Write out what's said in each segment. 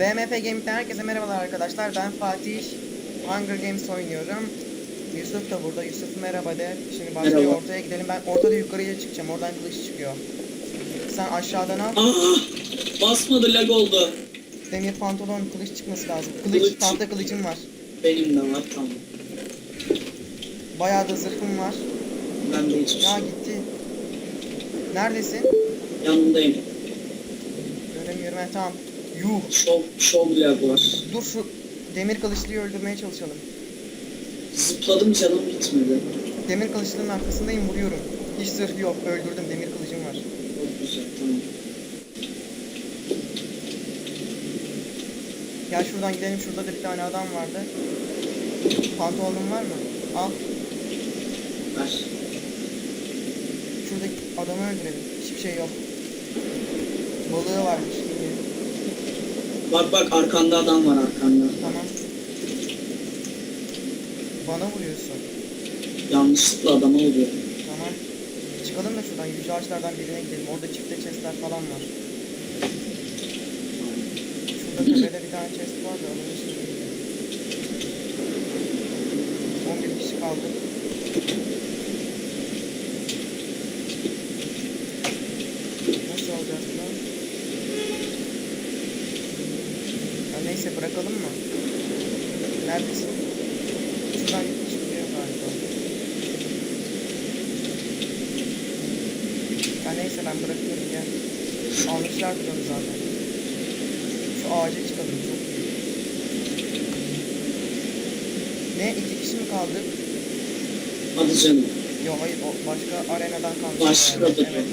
BMF Gaming'den herkese merhabalar arkadaşlar. Ben Fatih. Hunger Games oynuyorum. Yusuf da burada. Yusuf merhaba de. Şimdi başka Merhaba. ortaya gidelim. Ben ortada yukarıya çıkacağım. Oradan kılıç çıkıyor. Sen aşağıdan al. Aa, basmadı lag oldu. Demir pantolon kılıç çıkması lazım. Kılıç, Kılıç. tahta kılıcım var. Benim de var tamam. Bayağı da zırhım var. Ben de hiçbir Ya gitti. Neredesin? Yanındayım. Göremiyorum. Ha, tamam. Yuh. Şov, şov var. Dur şu demir kılıçlıyı öldürmeye çalışalım. Zıpladım canım gitmedi. Demir kılıçlının arkasındayım vuruyorum. Hiç zırh yok. Öldürdüm. Demir kılıcım var. Çok güzel tamam. Gel şuradan gidelim. Şurada da bir tane adam vardı. Pantolonun var mı? Al. Ver. Şuradaki adamı öldürelim. Hiçbir şey yok. Balığı varmış. Bak bak arkanda adam var arkanda. Tamam. Bana vuruyorsun. Yanlışlıkla adama oluyor. Tamam. Çıkalım da şuradan yüce ağaçlardan birine gidelim. Orada çifte chestler falan var. Şurada tepede bir tane chest var da onun için gidelim. 11 kişi kaldı. Nasıl olacak lan? Ya neyse bırakalım mı? Neredesin? Şuradan çıkıyor galiba. Ya neyse ben bırakıyorum gel. Almışlardır onu zaten. Şu ağaca çıkalım çok iyi. Ne iki kişi mi kaldık? Hadi canım. Yok hayır o başka arenadan kalmış. Başka da Evet.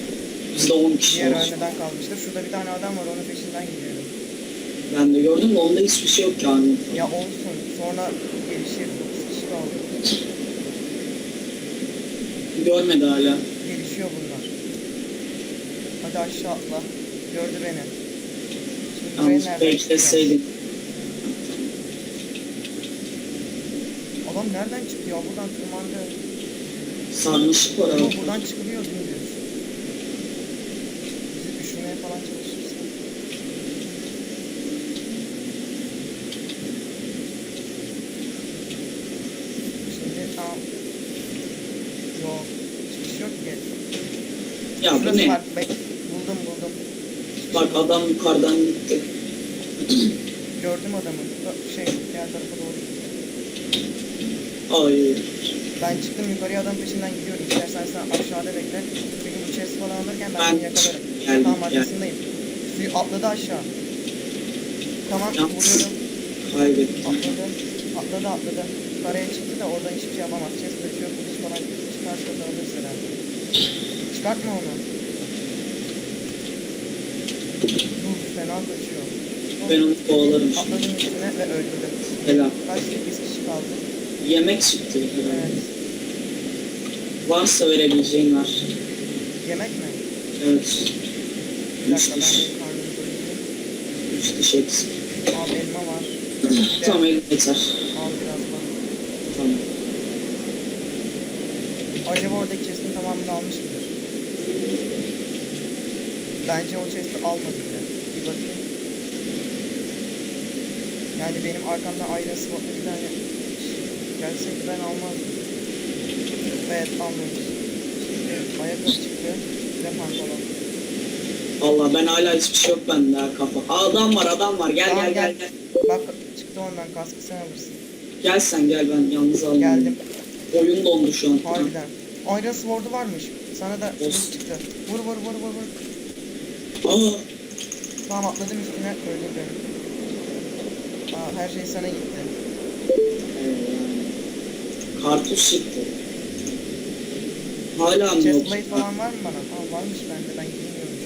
Bizde 10 kişi Diğer var. arenadan kalmıştır. Şurada bir tane adam var onun peşinden gidiyorum. Ben de gördüm de onda hiçbir şey yok yani. Ya olsun sonra gelişir. 9 kişi kaldı. Görmedi hala. Gelişiyor bunlar. Hadi aşağı atla. Gördü beni. Şimdi buraya Yalnız nereden çıkacağız? bekleseydin. Adam nereden çıktı ya? Buradan tırmandı. Sarmışlık var Ama abi. buradan çıkılıyor dümdüz. Bizi düşürmeye falan çalışırsa. Şimdi tamam. Yok. Çıkış yok ki. Ne? Bek- Buldum buldum. Bak adam yukarıdan gitti. Gördüm adamı. Şey diğer tarafa doğru. Ay. Ben çıktım yukarıya adam peşinden gidiyorum. İstersen sen aşağıda bekle. Çünkü bu chest falan alırken ben, Ben bunu yakalarım. geldim, tamam arkasındayım. Suyu atladı aşağı. Tamam Yalnız- vuruyorum. Kaybettim. Atladı. Atladı atladı. Karaya çıktı da oradan hiçbir şey yapamaz. Chest taşıyor. Kılıç falan çıkarsa da alırız herhalde. Çıkartma onu. Dur fena kaçıyor. Ben onu kovalarım şimdi. Atladım üstüne ve öldürdüm. Helal. Kaç 8 kişi kaldı. Yemek çıktı. herhalde. Evet. Varsa verebileceğin var. Yemek mi? Evet. Bir Üç dakika ben diş. karnımı doyurayım. Üç diş eksik. Al elma var. tamam el yeter. Al biraz daha. Tamam. Acaba oradaki chest'in tamamını almış mıdır? Bence o chest'i almadı. Bir bakayım. Yani benim arkamdan ayrı spotlu bir tane gelseydi ben almazdım. Evet almamış. Şimdi ayakkabı çıktı ve pantolon. Valla ben hala hiçbir şey yok bende ha kafa. Aa, adam var adam var gel Tamam, gel gel gel. gel. Bak çıktı ondan kaskı sen alırsın. Gel sen gel ben yalnız aldım. Geldim. Oyun dondu şu an. Harbiden. Iron Sword'u varmış. Sana da Olsun. çıktı. Vur vur vur vur vur. Aa, Tamam atladım üstüne öldür beni. Aa, her şey sana gitti. kartuş çıktı. Hala mı yok? Chestplate falan var mı bana? Tamam varmış bende ben bilmiyorum.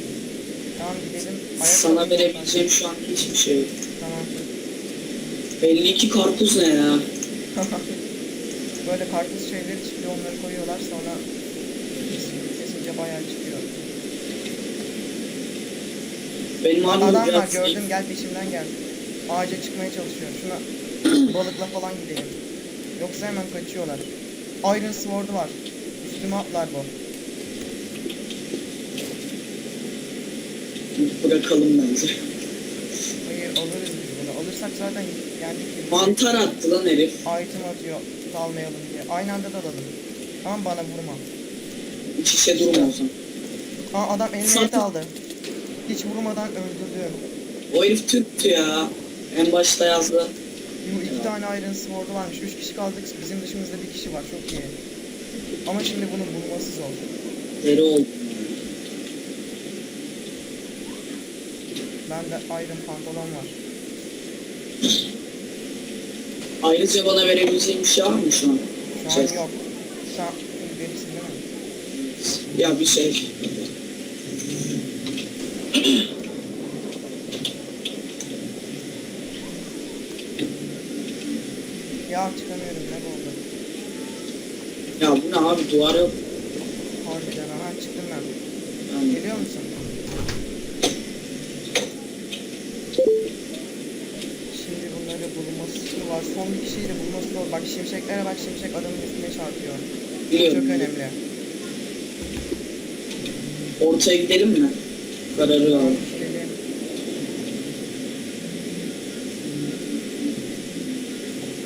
Tamam gidelim. Ayakkabı Sana verebileceğim şu an hiçbir şey yok. Tamam. 52 karpuz ne ya? Böyle karpuz şeyleri çıkıyor onları koyuyorlar sonra kes- kesince bayağı çıkıyor. Benim abi Adam var biraz gördüm gel peşimden gel. Ağaca çıkmaya çalışıyor. Şuna balıkla falan gidelim. Yoksa hemen kaçıyorlar. Iron Sword'u var. Üstüme atlar bu. bırakalım bence. Hayır alırız alırsak zaten yendik gibi. Mantar attı lan herif. Item atıyor dalmayalım diye. Aynı anda dalalım. Tamam bana vurma. İç işe durma o zaman. Aa adam Zaten- et aldı. Hiç vurmadan öldürdü. O herif Türktü ya. En başta yazdı. Bu iki tane Iron Sword'u varmış. Üç kişi kaldık. Bizim dışımızda bir kişi var. Çok iyi. Ama şimdi bunu bulması zor. Deri oldu. Bende Iron pantolon var. Ayrıca bana verebileceğin bir şey var mı şu an? Şu an Şey. yok. Sen verirsin değil mi? Ya bir şey. Ya çıkamıyorum. Ne oldu? Ya bu ne abi duvar yok. Harbiden aha çıktım ben. Yani Geliyor musun? Şimdi bunları bulması var. Son bir kişiyi de bulması zor. Bak şimşeklere bak şimşek adamın üstüne çarpıyor. Çok biliyorum. önemli. Ortaya gidelim mi? Al. Gidelim.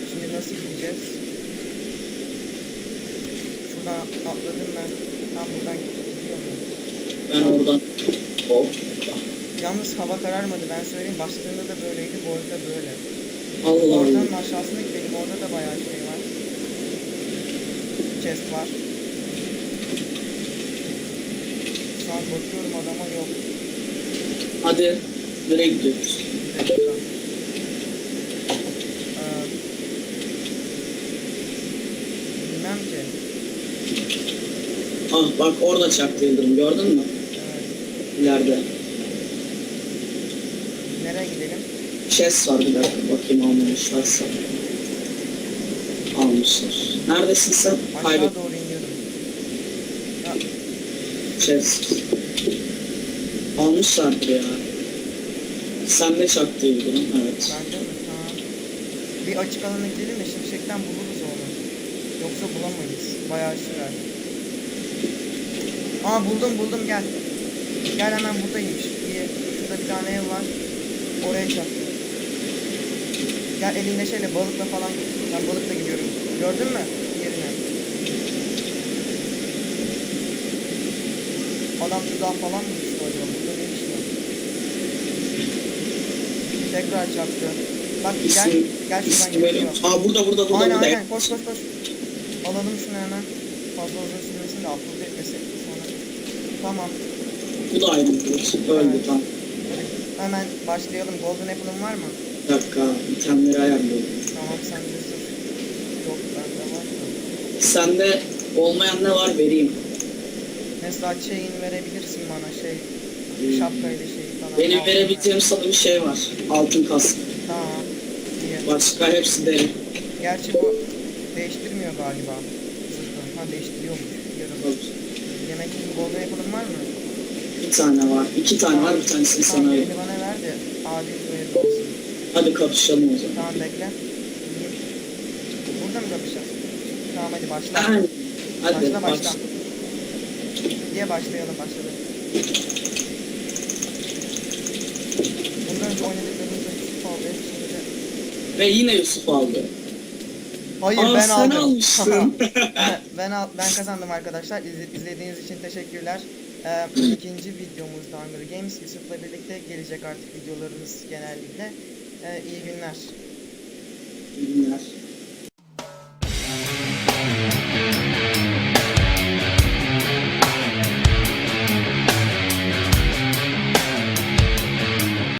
Şimdi nasıl gideceğiz? Şuradan atladım ben. Tam buradan gidiyor muyum? Ben oradan. Hop. Yalnız hava kararmadı ben söyleyeyim. Başladığında da böyleydi. Bu arada böyle. Allah Allah. Oradan aşağısına gidelim. Orada da bayağı şey var. Chest var. Şu an bakıyorum adama yok. Hadi. Nereye gidiyoruz? Ee, bilmem ki. Ah bak orada çaktı yıldırım gördün mü? Ee, İleride. nereye gidelim? Chest var bir dakika bakayım almamışlarsa. Almışlar. Neredesin sen? Aşağı Kaybet. doğru iniyorum. Ya, Chest. Almışlardır ya. Sen de çaktı yıldırım evet. bence mi? Tamam. Bir açık alana gidelim de şimşekten buluruz onu. Yoksa bulamayız. Bayağı sürer. Aa buldum buldum gel. Gel hemen buradaymış. İyi. Şurada bir tane ev var. Oraya çak. Gel elinde şeyle balıkla falan. Ben balıkla gidiyorum. Gördün mü? Yerine. Adam tuzağa falan mı düştü acaba? Burada ne iş var? Tekrar çaktı. Bak gel. Gel şuradan gidiyor. Aa burada burada burada Aynen burada. aynen koş koş koş. Alalım şunu hemen. Fazla uzun sürmesin de upload etmesek sonra. Tamam. Bu da aynı. Öldü Evet. tam. Hemen başlayalım. Golden Apple'ın var mı? Bir dakika. İtemleri ayarlıyorum. Tamam sen de sır. Yok bende var da. Sende olmayan ne var vereyim. Mesela chain verebilirsin bana şey. Şapkayla şey falan. Benim verebileceğim sana bir şey var. Altın kask. ver. Tamam. İyi. Başka hepsi deri. Gerçi bu değiştirmiyor galiba. Zırhı. Ha değiştiriyormuş. Yarın. Yemek için Golden Apple'ın var mı? Bir tane var. İki tane var. Bir tanesini Tamam sana ayır. bana ver de adil hayırlı olsun. Hadi kapışalım o zaman. Tamam bekle. Burada mı kapışacağız? Tamam hadi başla. Yani, Hadi başla başla. başla. Diye başlayalım başladı. Yusuf aldı. Şimdi. Ve yine Yusuf aldı. Hayır Aa, ben sen aldım. almışsın. ben al, ben kazandım arkadaşlar. İzle- izlediğiniz için teşekkürler. Ee, ikinci videomuzda Hunger Games Yusuf'la birlikte gelecek artık videolarımız genellikle. Ee, iyi günler. İyi günler.